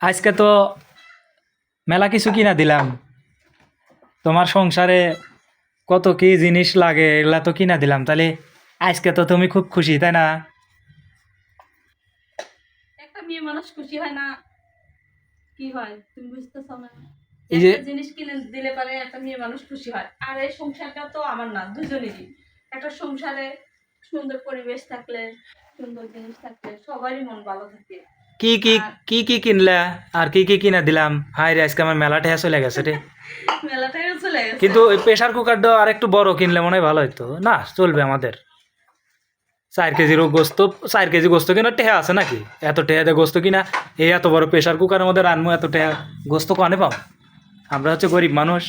আজকে তো মেলা কিছু কিনা দিলাম। তোমার সংসারে কত কি জিনিস লাগে এগুলা তো কিনা দিলাম। তাহলে আজকে তো তুমি খুব খুশি তাই না? একটা মেয়ে মানুষ খুশি হয় না কি হয়? তুমি বুঝতেছো না। এই যে- জিনিস কিনে দিলে পারে একটা মেয়ে মানুষ খুশি হয়। আর এই সংসারটা তো আমার না দুজনেরই। একটা সংসারে সুন্দর পরিবেশ থাকলে সুন্দর জিনিস থাকলে সবারই মন ভালো থাকে। কি কি কি কি কিনলা? আর কি কি কিনা দিলাম? হাই রে আজকে আমার মেলা ঠেয়া চলে গেছে রে। কিন্তু ওই প্রেশার কুকারটা আর একটু বড় কিনলে মনে হয় ভালো হতো না চলবে আমাদের। চার কেজিরও গোস্ত চার কেজি গোস্ত কিনা টেহা আছে নাকি? এত টেহাতে গোস্ত কিনা? এই এত বড় প্রেশার কুকারের মধ্যে রানবো এত টেহা গোস্ত কনে পাও আমরা হচ্ছে গরিব মানুষ।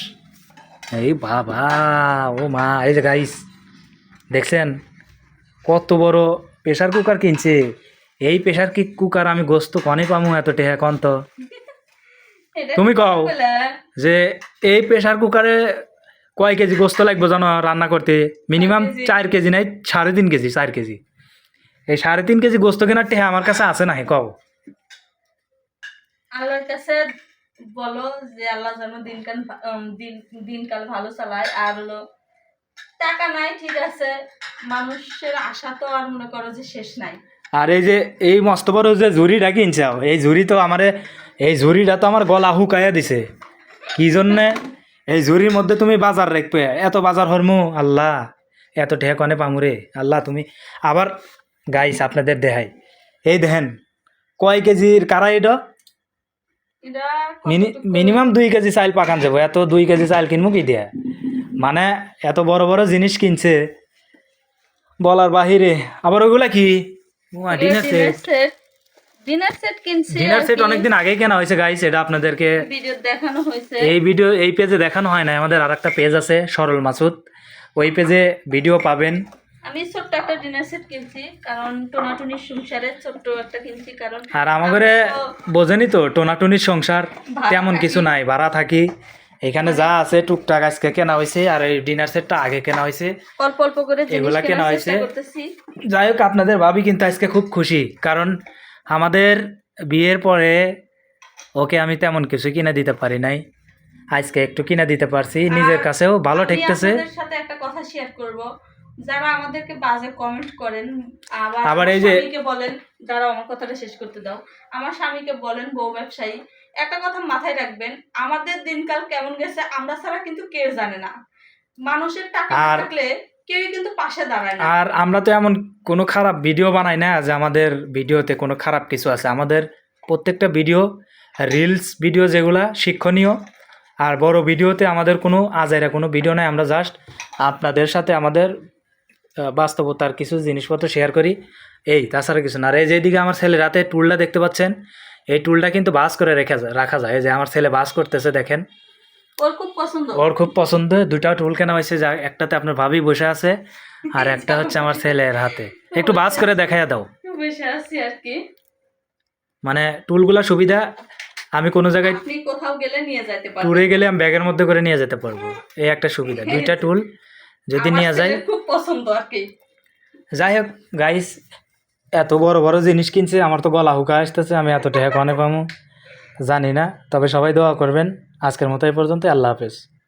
এই বাবা ও মা এই যে গাইস দেখছেন? কত বড় প্রেশার কুকার কিনছে। এই প্রেশার কি কুকার? আমি গোস্ত কনে পামু এত টেহা কন তো? তুমি কও। যে এই প্রেশার কুকারে কয় কেজি গোস্ত লাগবে জানো রান্না করতে? মিনিমাম চার কেজি। নাই সাড়ে তিন কেজি চার কেজি। এই সাড়ে তিন কেজি গোস্ত কেনার টেহা আমার কাছে আছে না কও। আল্লাহর কাছে বলো যে আল্লাহ যেন দিনকাল দিন দিনকাল ভালো চালায়। আর হলো টাকা নাই ঠিক আছে। মানুষের আশা তো আর মনে করো যে শেষ নাই। আর এই যে এই মস্ত বড় যে ঝুড়িটা কিনছাও এই ঝুড়ি তো আমারে এই ঝুড়িটা তো আমার গলা হুকাইয়া দিছে। কি জন্যে? এই ঝুড়ির মধ্যে তুমি বাজার রাখবে। এত বাজার হরমু? আল্লাহ এত ঠেয়া কনে পামুরে আল্লাহ তুমি আবার গাইস আপনাদের দেখাই। এই দেখেন কয় কেজির কারা এটা? মিনি মিনিমাম দুই কেজি চাইল পাকান যাব। এত দুই কেজি চাইল কিনবো কি দিয়ে? মানে এত বড় বড় জিনিস কিনছে। বলার বাহিরে। আবার ওগুলা কি? Dinner set set dinner set কিনছি ডিনার সেট অনেকদিন আগেই কেনা হয়েছে গাইস এটা আপনাদেরকে ভিডিও দেখানো হয়েছে। এই ভিডিও এই পেজে দেখানো হয় না আমাদের আর একটা পেজ আছে সরল মাসুদ। ওই পেজে ভিডিও পাবেন। আমি ছোট্ট একটা ডিনার সেট কিনছি কারণ টোনাটুনির সংসারে ছোট্ট একটা কিনছি কারণ আর আমাদের আমি বোঝেনি তো টোনাটুনির সংসার তেমন কিছু নাই ভাড়া থাকি। এখানে যা আছে টুকটাক আজকে কেনা হয়েছে আর এই ডিনার সেটটা আগে কেনা হয়েছে। অল্প অল্প করে এগুলা কেনা হয়েছে? যাই হোক আপনাদের ভাবি কিন্তু আজকে খুব খুশি কারণ আমাদের বিয়ের পরে ওকে আমি তেমন কিছু কিনে দিতে পারি নাই। আজকে একটু কিনে দিতে পারছি নিজের কাছেও ভালো ঠেকতেছে। সাথে একটা কথা শেয়ার করব। যারা আমাদেরকে বাজে কমেন্ট করেন আবার আবার এই যে- বলেন যারা আমার কথাটা শেষ করতে দাও আমার স্বামীকে বলেন বউ ব্যবসায়ী একটা কথা মাথায় রাখবেন আমাদের দিনকাল কেমন গেছে আমরা ছাড়া কিন্তু কেউ জানে না। মানুষের টাকা থাকলে কেউই কিন্তু পাশে দাঁড়ায় না। আর আমরা তো এমন কোনো খারাপ ভিডিও বানাই না যে আমাদের ভিডিওতে কোনো খারাপ কিছু আছে। আমাদের প্রত্যেকটা ভিডিও রিলস ভিডিও যেগুলা শিক্ষণীয়। আর বড় ভিডিওতে আমাদের কোনো আজাইরা কোনো ভিডিও নাই। আমরা জাস্ট আপনাদের সাথে আমাদের বাস্তবতার কিছু জিনিসপত্র শেয়ার করি। এই তাছাড়া কিছু না। আর এই যেদিকে আমার ছেলে রাতে টুলটা দেখতে পাচ্ছেন এই টুলটা কিন্তু বাস করে রেখা যায় রাখা যায়। যে আমার ছেলে বাস করতেছে দেখেন। ওর খুব পছন্দ। ওর খুব পছন্দ। দুইটা টুল কেনা হয়েছে যা একটাতে আপনার ভাবি বসে আছে আর একটা হচ্ছে আমার ছেলের হাতে। একটু বাস করে দেখাইয়া দাও। বসে আছি আর কি। মানে টুলগুলা সুবিধা আমি কোনো জায়গায় আপনি কোথাও গেলে নিয়ে যেতে পারেন ট্যুরে গেলে আমি ব্যাগের মধ্যে করে নিয়ে যেতে পারব। এই একটা সুবিধা। দুইটা টুল যদি নিয়ে ছেলের খুব পছন্দ আর কি। যাই হোক গাইস এত বড় বড় জিনিস কিনছে, আমার তো গলা হুকা আসতেছে, আমি এত টাকা কনে পামো? জানি না, তবে সবাই দোয়া করবেন। আজকের মতো এই পর্যন্ত আল্লাহ হাফেজ।